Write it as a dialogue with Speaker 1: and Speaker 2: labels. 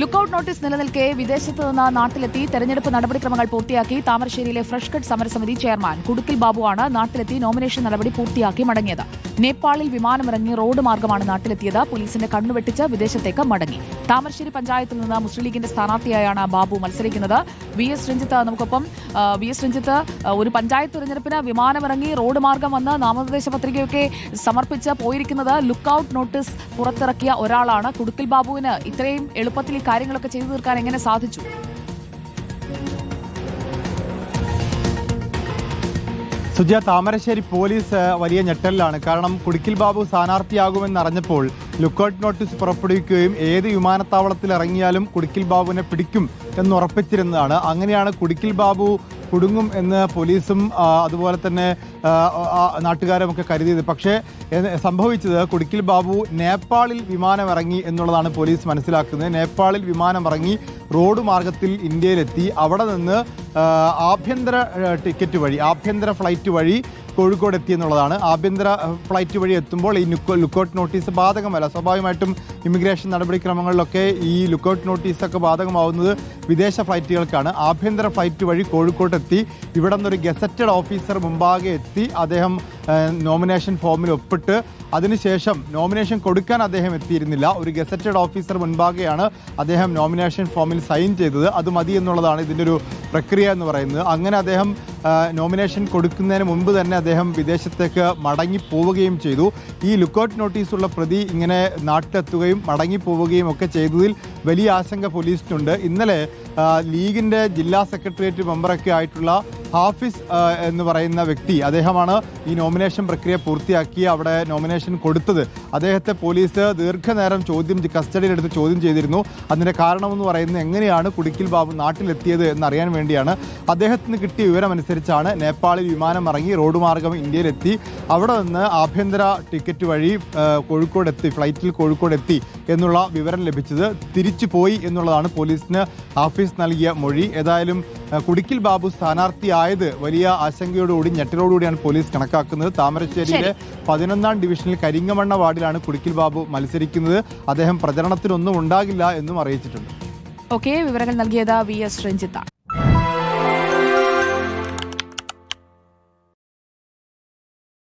Speaker 1: Lookout notice നിലനിൽക്കെ വിദേശത്ത് നിന്ന് നാട്ടിലെത്തി തെരഞ്ഞെടുപ്പ് നടപടിക്രമങ്ങൾ പൂർത്തിയാക്കി താമരശ്ശേരിയിലെ ഫ്രഷ് കട്ട് സമരസമിതി ചെയർമാൻ കുടുക്കിൽ ബാബുവാണ് നാട്ടിലെത്തി നോമിനേഷൻ നടപടി പൂർത്തിയാക്കി മടങ്ങിയത്. നേപ്പാളിൽ വിമാനമിറങ്ങി റോഡ് മാർഗമാണ് നാട്ടിലെത്തിയത്. പോലീസിന്റെ കണ്ണുവെട്ടിച്ച് വിദേശത്തേക്ക് മടങ്ങി. താമരശ്ശേരി പഞ്ചായത്തിൽ നിന്ന് മുസ്ലിം ലീഗിന്റെ സ്ഥാനാർത്ഥിയായാണ് ബാബു മത്സരിക്കുന്നത്. വി എസ് രഞ്ജിത്ത് നമുക്കൊപ്പം വി എസ് രഞ്ജിത്ത് ഒരു പഞ്ചായത്ത് തെരഞ്ഞെടുപ്പിന് വിമാനമിറങ്ങി റോഡ് മാർഗം വന്ന് നാമനിർദ്ദേശ പത്രികയൊക്കെ സമർപ്പിച്ച് പോയിരിക്കുന്നത്. ലുക്കൌട്ട് നോട്ടീസ് പുറത്തിറക്കിയ ഒരാളാണ് കുടുക്കിൽ ബാബുവിന്. ഇത്രയും എളുപ്പത്തിൽ കാര്യങ്ങളൊക്കെ ചെയ്തു തീർക്കാൻ എങ്ങനെ സാധിച്ചു?
Speaker 2: സുജ താമരശ്ശേരി പോലീസ് വലിയ ഞെട്ടലിലാണ്. കാരണം കുടിക്കിൽ ബാബു സ്ഥാനാർത്ഥിയാകുമെന്ന് അറിഞ്ഞപ്പോൾ ലുക്കൌട്ട് നോട്ടീസ് പുറപ്പെടുവിക്കുകയും ഏത് വിമാനത്താവളത്തിൽ ഇറങ്ങിയാലും കുടിക്കിൽ ബാബുവിനെ പിടിക്കും എന്ന് ഉറപ്പിച്ചിരുന്നതാണ്. അങ്ങനെയാണ് കുടിക്കിൽ ബാബു കുടുങ്ങും എന്ന് പോലീസും അതുപോലെ തന്നെ നാട്ടുകാരും ഒക്കെ കരുതിയത്. പക്ഷേ സംഭവിച്ചത് കുടിക്കിൽ ബാബു നേപ്പാളിൽ വിമാനം ഇറങ്ങി എന്നുള്ളതാണ് പോലീസ് മനസ്സിലാക്കുന്നത്. നേപ്പാളിൽ വിമാനം ഇറങ്ങി റോഡ് മാർഗത്തിൽ ഇന്ത്യയിലെത്തി. അവിടെ നിന്ന് ആഭ്യന്തര ടിക്കറ്റ് വഴി ആഭ്യന്തര ഫ്ലൈറ്റ് വഴി കോഴിക്കോട് എത്തി എന്നുള്ളതാണ്. ആഭ്യന്തര ഫ്ലൈറ്റ് വഴി എത്തുമ്പോൾ ഈ ലുക്കോ- ലുക്കൌട്ട് നോട്ടീസ് ബാധകമല്ല. സ്വാഭാവികമായിട്ടും ഇമിഗ്രേഷൻ നടപടിക്രമങ്ങളിലൊക്കെ ഈ ലുക്കൌട്ട് നോട്ടീസൊക്കെ ബാധകമാവുന്നത് വിദേശ ഫ്ലൈറ്റുകൾക്കാണ്. ആഭ്യന്തര ഫ്ലൈറ്റ് വഴി കോഴിക്കോട്ട് എത്തി ഇവിടെ നിന്നൊരു ഗസറ്റഡ് ഓഫീസർ മുമ്പാകെ എത്തി. അദ്ദേഹം നോമിനേഷൻ ഫോമിൽ ഒപ്പിട്ട് അതിനുശേഷം നോമിനേഷൻ കൊടുക്കാൻ അദ്ദേഹം എത്തിയിരുന്നില്ല. ഒരു ഗസറ്റഡ് ഓഫീസർ മുൻപാകെയാണ് അദ്ദേഹം നോമിനേഷൻ ഫോമിൽ സൈൻ ചെയ്തത്. അത് മതി എന്നുള്ളതാണ് ഇതിന്റെ ഒരു പ്രക്രിയ എന്ന് പറയുന്നത്. അങ്ങനെ അദ്ദേഹം നോമിനേഷൻ കൊടുക്കുന്നതിന് മുമ്പ് തന്നെ അദ്ദേഹം വിദേശത്തേക്ക് മടങ്ങിപ്പോവുകയും ചെയ്തു. ഈ ലുക്കൌട്ട് നോട്ടീസുള്ള പ്രതി ഇങ്ങനെ നാട്ടിലെത്തുകയും മടങ്ങിപ്പോവുകയും ഒക്കെ ചെയ്തതിൽ വലിയ ആശങ്ക പോലീസിനുണ്ട്. ഇന്നലെ ലീഗിന്റെ ജില്ലാ സെക്രട്ടേറിയറ്റ് മെമ്പറൊക്കെ ആയിട്ടുള്ള ഹാഫിസ് എന്ന് പറയുന്ന വ്യക്തി അദ്ദേഹമാണ് ഈ നോമിനേഷൻ പ്രക്രിയ പൂർത്തിയാക്കി അവിടെ നോമിനേഷൻ കൊടുത്തത്. അദ്ദേഹത്തെ പോലീസ് ദീർഘനേരം ചോദ്യം കസ്റ്റഡിയിലെടുത്ത് ചോദ്യം ചെയ്തിരുന്നു. അതിന്റെ കാരണമെന്ന് പറയുന്നത് എങ്ങനെയാണ് കുടിക്കിൽ ബാബു നാട്ടിലെത്തിയത് എന്നറിയാൻ വേണ്ടിയാണ്. അദ്ദേഹത്തിന് കിട്ടിയ വിവരമനുസരിച്ചാണ് നേപ്പാളിൽ വിമാനം ഇറങ്ങി റോഡ് മാർഗം ഇന്ത്യയിലെത്തി. അവിടെ നിന്ന് ആഭ്യന്തര ടിക്കറ്റ് വഴി കോഴിക്കോടെത്തി ഫ്ലൈറ്റിൽ കോഴിക്കോട് എത്തി എന്നുള്ള വിവരം ലഭിച്ചത് തിരിച്ചു പോയി എന്നുള്ളതാണ് പോലീസിന് ഹാഫീസ് നൽകിയ മൊഴി. ഏതായാലും കുടിക്കിൽ ബാബു സ്ഥാനാർത്ഥിയായത് വലിയ ആശങ്കയോടുകൂടി ഞെട്ടലോടുകൂടിയാണ് പോലീസ് കണക്കാക്കുന്നത്. താമരശ്ശേരിയിലെ പതിനൊന്നാം ഡിവിഷനിൽ കരിങ്ങമണ്ണ വാർഡിലാണ് കുടിക്കിൽ ബാബു മത്സരിക്കുന്നത്. അദ്ദേഹം പ്രചരണത്തിനൊന്നും ഉണ്ടാകില്ല എന്നും അറിയിച്ചിട്ടുണ്ട്.
Speaker 1: ഓക്കെ വിവരങ്ങൾ നൽകിയത് വി എസ് രഞ്ജിത്താണ്